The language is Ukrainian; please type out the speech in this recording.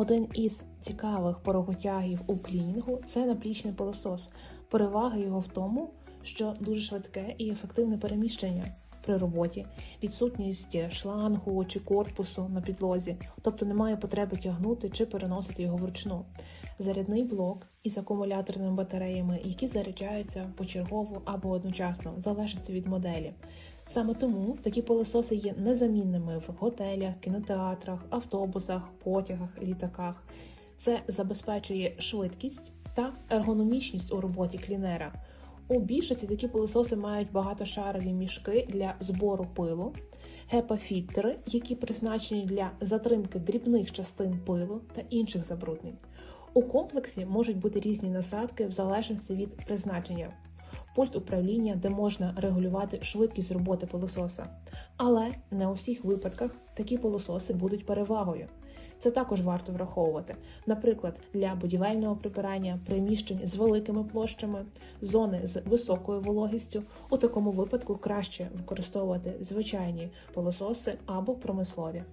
Один із цікавих пороготягів у клінінгу це наплічний пилосос. Перевага його в тому, що дуже швидке і ефективне переміщення при роботі, відсутність шлангу чи корпусу на підлозі, тобто немає потреби тягнути чи переносити його вручну. Зарядний блок із акумуляторними батареями, які заряджаються почергово або одночасно, залежить від моделі. Саме тому такі пилососи є незамінними в готелях, кінотеатрах, автобусах, потягах, літаках. Це забезпечує швидкість та ергономічність у роботі клінера. У більшості такі пилососи мають багатошарові мішки для збору пилу, гепа-фільтри, які призначені для затримки дрібних частин пилу та інших забруднень. У комплексі можуть бути різні насадки в залежності від призначення. Пульт управління, де можна регулювати швидкість роботи пилососа. Але не у всіх випадках такі пилососи будуть перевагою. Це також варто враховувати. Наприклад, для будівельного прибирання, приміщень з великими площами, зони з високою вологістю. У такому випадку краще використовувати звичайні пилососи або промислові.